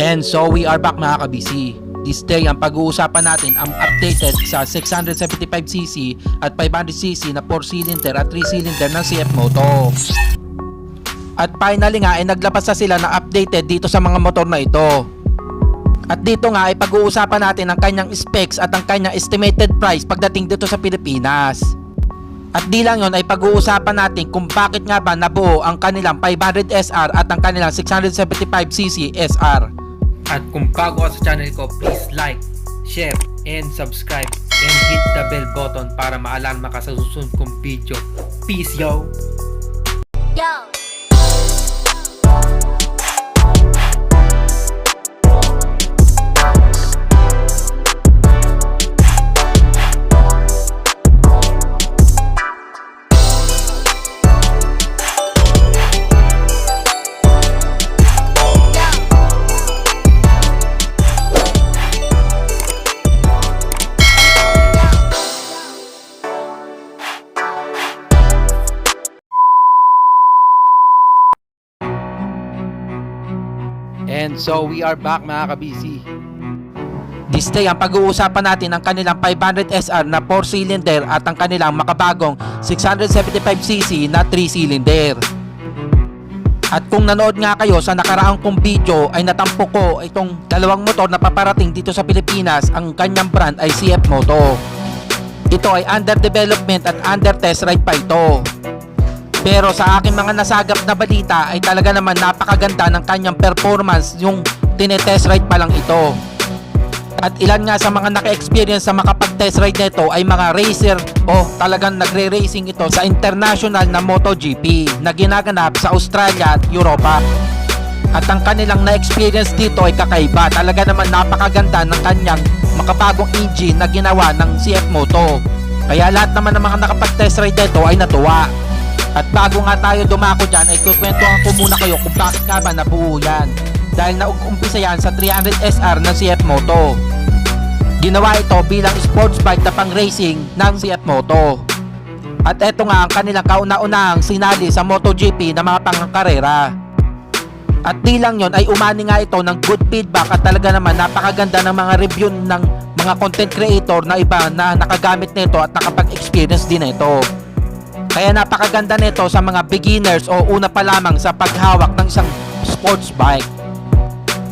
And so we are back mga kabisi. This day ang pag-uusapan natin ang updated sa 675cc at 500cc na 4-cylinder at 3-cylinder ng CF Moto. At finally nga ay naglabas na sila na updated dito sa mga motor na ito. At dito nga ay pag-uusapan natin ang kanyang specs at ang kanyang estimated price pagdating dito sa Pilipinas. At di lang yon ay pag-uusapan natin kung bakit nga ba nabuo ang kanilang 500 SR at ang kanilang 675cc SR. At kung bago ka sa channel ko, please like, share, and subscribe. And hit the bell button para maalarma ka sa susunod kong video. Peace, yo! Yo. So we are back mga kabisi. This day ang pag-uusapan natin ang kanilang 500 SR na 4-cylinder at ang kanilang makabagong 675cc na 3-cylinder. At kung nanood nga kayo sa nakaraang kong video ay natampo ko itong dalawang motor na paparating dito sa Pilipinas ang kanyang brand ay CF Moto. Ito ay under development at under test ride pa ito. Pero sa aking mga nasagap na balita ay talaga naman napakaganda ng kanyang performance yung tinetest ride pa lang ito. At ilan nga sa mga naka-experience sa makapag-test ride nito ay mga racer o talagang nagre-racing ito sa international na MotoGP na ginaganap sa Australia at Europa. At ang kanilang na-experience dito ay kakaiba. Talaga naman napakaganda ng kanyang makabagong engine na ginawa ng CF Moto. Kaya lahat naman ng mga nakapag-test ride nito ay natuwa. At bago nga tayo dumako dyan ay kukwentuhan ko muna kayo kung bakit nga ba nabuo yan. Dahil nauumpisa yan sa 300 SR ng CF Moto. Ginawa ito bilang sports bike na pang racing ng CF Moto. At eto nga ang kanilang kauna-unahang sinali sa MotoGP na mga pangkarera. At di lang yon ay umani nga ito ng good feedback at talaga naman napakaganda ng mga review ng mga content creator na iba na nakagamit nito at nakapag-experience din nito. Kaya napakaganda nito sa mga beginners o una pa lamang sa paghawak ng isang sports bike.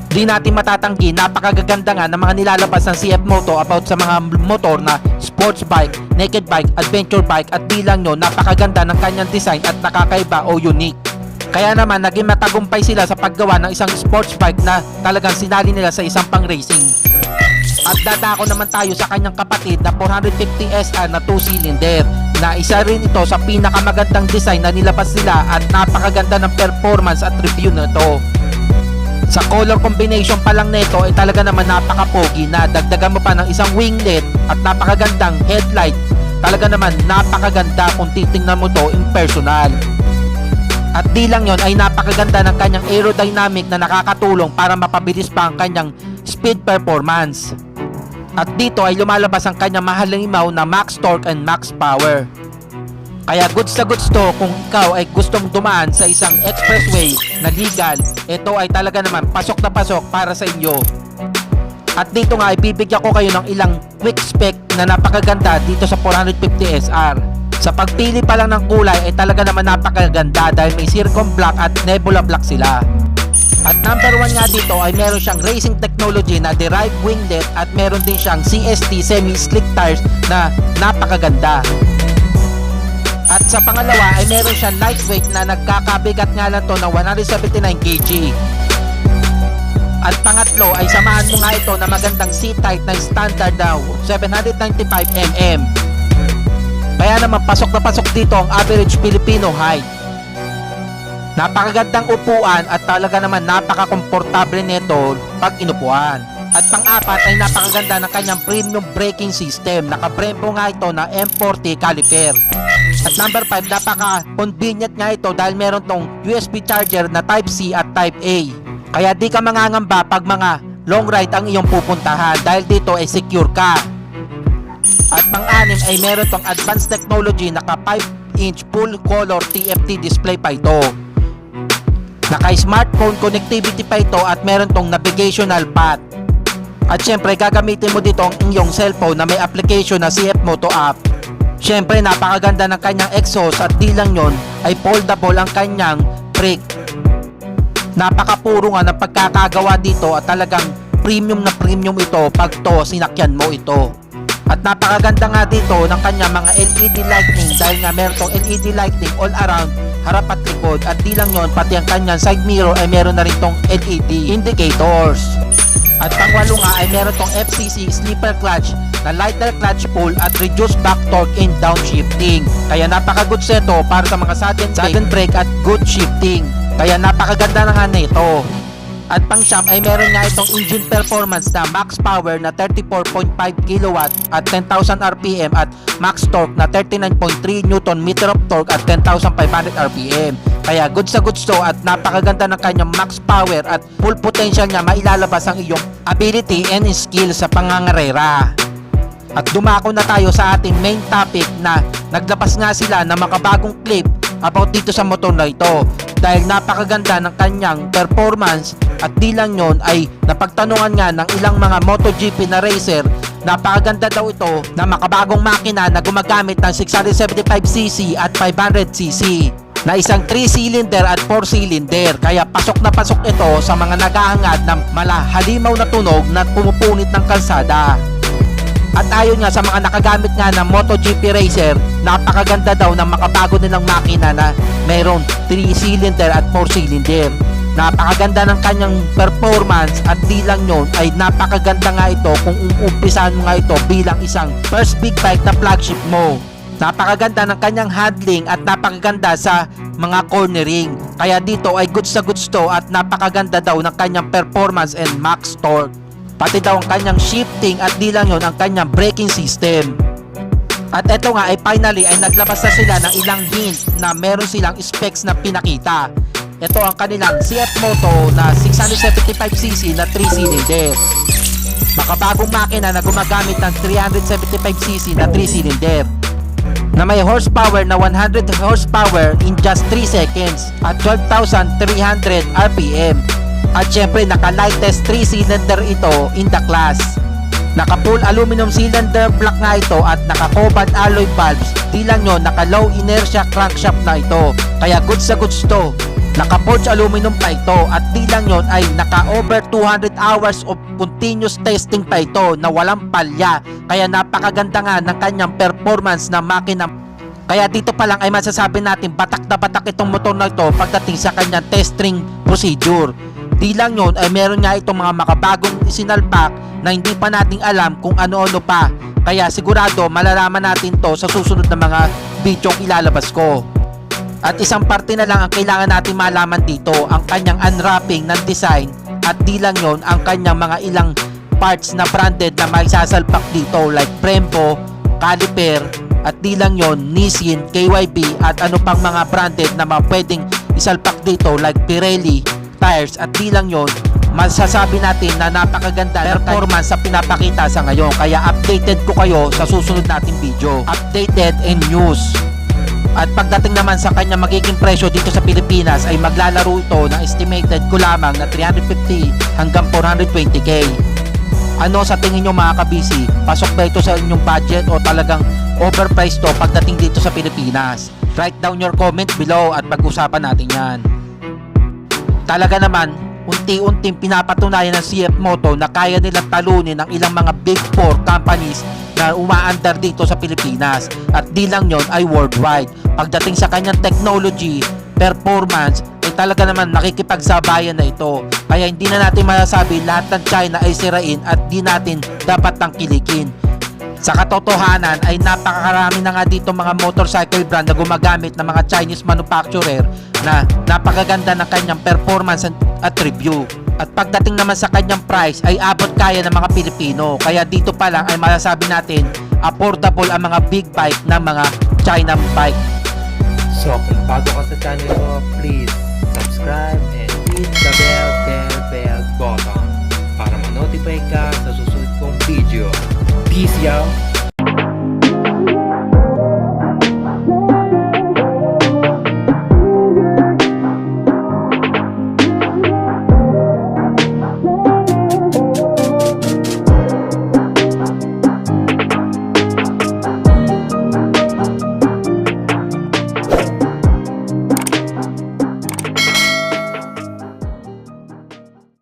Di natin matatanggi, napakaganda nga ng mga nilalabas ng CF Moto about sa mga motor na sports bike, naked bike, adventure bike at bilang nyo, napakaganda ng kanyang design at nakakaiba o unique. Kaya naman, naging matagumpay sila sa paggawa ng isang sports bike na talagang sinali nila sa isang pang-racing. At dadako naman tayo sa kanyang kapatid na 450 SR na 2-cylinder na isa rin ito sa pinakamagandang design na nilabas nila at napakaganda ng performance at review nito. Sa color combination pa lang nito ay talaga naman napaka-pogi na dagdagan mo pa ng isang winglet at napakagandang headlight. Talaga naman napakaganda kung titingnan mo to in personal. At di lang yon ay napakaganda ng kanyang aerodynamic na nakakatulong para mapabilis pa ang kanyang speed performance. At dito ay lumalabas ang kanyang mahalimaw na max torque and max power. Kaya goods na goods to kung ikaw ay gustong dumaan sa isang expressway na legal, ito ay talaga naman pasok na pasok para sa inyo. At dito nga ibibigyan ko kayo ng ilang quick spec na napakaganda dito sa 450 SR. Sa pagpili pa lang ng kulay ay talaga naman napakaganda dahil may Circum Black at Nebula Black sila. At number 1 nga dito ay meron siyang racing technology na derived winglet at meron din siyang CST semi-slick tires na napakaganda. At sa pangalawa ay meron siyang lightweight na nagkakabigat nga lang to ng 179 kg. At pangatlo ay samahan mo nga ito na magandang seat height na standard daw 795mm. Kaya naman pasok na pasok dito ang average Filipino height. Napakagandang upuan at talaga naman napaka-komportable nito pag inupuan. At pang-apat ay napakaganda ng kanyang premium braking system. Nakabrembo nga ito na M40 caliper. At number 5, napaka-convenient nga ito dahil meron tong USB charger na Type-C at Type-A. Kaya di ka mangangamba pag mga long ride ang iyong pupuntahan dahil dito ay secure ka. At pang-anim ay meron tong advanced technology naka 5 inch full color TFT display pa ito. Naka-smartphone connectivity pa ito at meron tong navigational path. At syempre gagamitin mo dito ang inyong cellphone na may application na CF Moto app. Syempre napakaganda ng kanyang exhaust at di lang yon ay foldable ang kanyang brake. Napakapuro nga ng pagkakagawa dito at talagang premium na premium ito pag to sinakyan mo ito. At napakaganda nga dito ng kanya mga LED lighting dahil nga meron LED lighting all around harap at likod at di lang yon pati ang kanyang side mirror ay meron na rin tong LED indicators. At pangwalo nga ay meron tong FCC slipper clutch na lighter clutch pull at reduced back torque and downshifting. Kaya napaka-good seto para sa mga sudden, sudden brake at good shifting. Kaya napakaganda na nga nito. At pang siyam ay meron nga itong engine performance na max power na 34.5 kW at 10,000 RPM at max torque na 39.3 Newton meter of torque at 10,500 RPM. Kaya good sa goods to at napakaganda ng kanyang max power at full potential niya mailalabas ang iyong ability and skill sa pangangarera. At dumako na tayo sa ating main topic na naglabas nga sila ng makabagong clip about dito sa motor na ito dahil napakaganda ng kanyang performance at di lang yon ay napagtanungan nga ng ilang mga MotoGP na racer napakaganda daw ito na makabagong makina na gumagamit ng 675cc at 500cc na isang 3-cylinder at 4-cylinder kaya pasok na pasok ito sa mga naghahangad ng malahalimaw na tunog na pumupunit ng kalsada. At ayon nga sa mga nakagamit nga ng MotoGP Racer, napakaganda daw ng makabago nilang makina na mayroon 3-cylinder at 4-cylinder. Napakaganda ng kanyang performance at di lang yun ay napakaganda nga ito kung uumpisahan mo nga ito bilang isang first big bike na flagship mo. Napakaganda ng kanyang handling at napakaganda sa mga cornering. Kaya dito ay goods sa goods to at napakaganda daw ng kanyang performance and max torque. Pati daw ang kanyang shifting at di lang yon ang kanyang braking system. At eto nga ay finally ay naglabas na sila ng ilang hint na meron silang specs na pinakita. Ito ang kanilang CF Moto na 675cc na 3-cylinder. Makabagong makina na gumagamit ng 375cc na 3-cylinder na may horsepower na 100 horsepower in just 3 seconds at 12,300 RPM. At syempre naka-lightest 3-cylinder ito in the class. Naka-full aluminum cylinder block nga ito at naka-cobalt alloy valves. Di lang yun, naka-low inertia crankshaft na ito. Kaya goods sa goods to. Naka-forged aluminum pa ito at di lang yun ay naka-over 200 hours of continuous testing pa ito na walang palya. Kaya napakaganda nga ng kanyang performance na makina kaya dito pa lang ay masasabi natin batak na batak itong motor na ito pagdating sa kanyang testing procedure. Di lang yun ay meron nga itong mga makabagong isinalpak na hindi pa nating alam kung ano-ano pa. Kaya sigurado malalaman natin to sa susunod na mga video ilalabas ko. At isang parte na lang ang kailangan natin malaman dito, ang kanyang unwrapping ng design. At di lang yon ang kanyang mga ilang parts na branded na may sasalpak dito like Brembo, Caliper, at di lang yon Nissin, KYB at ano pang mga branded na mga pwedeng isalpak dito like Pirelli, tires. At di lang yon masasabi natin na napakaganda performance sa pinapakita sa ngayon. Kaya updated ko kayo sa susunod nating video. Updated and news at pagdating naman sa kanya magiging presyo dito sa Pilipinas ay maglalaro ito ng estimated ko lamang na 350 hanggang 420k. Ano sa tingin nyo mga kabisi? Pasok ba ito sa inyong budget o talagang overpriced to pagdating dito sa Pilipinas? Write down your comment below at pag-usapan natin yan. Talaga naman, unti-unting pinapatunayan ng CF Moto na kaya nilang talunin ang ilang mga big four companies na umaandar dito sa Pilipinas at di lang yon ay worldwide. Pagdating sa kanyang technology, performance, ay talaga naman nakikipagsabayan na ito. Kaya hindi na natin masasabi lahat ng China ay sirain at di natin dapat tangkilikin. Sa katotohanan ay napakarami na nga dito mga motorcycle brand na gumagamit ng mga Chinese manufacturer na napakaganda ng kanyang performance at review. At pagdating naman sa kanyang price ay abot kaya ng mga Pilipino. Kaya dito pa lang ay masasabi natin affordable ang mga big bike ng mga China bike. So, kung bago ka sa channel ko, please subscribe and hit the bell, bell, bell button para ma-notify ka sa susunod kong video. Peace, y'all!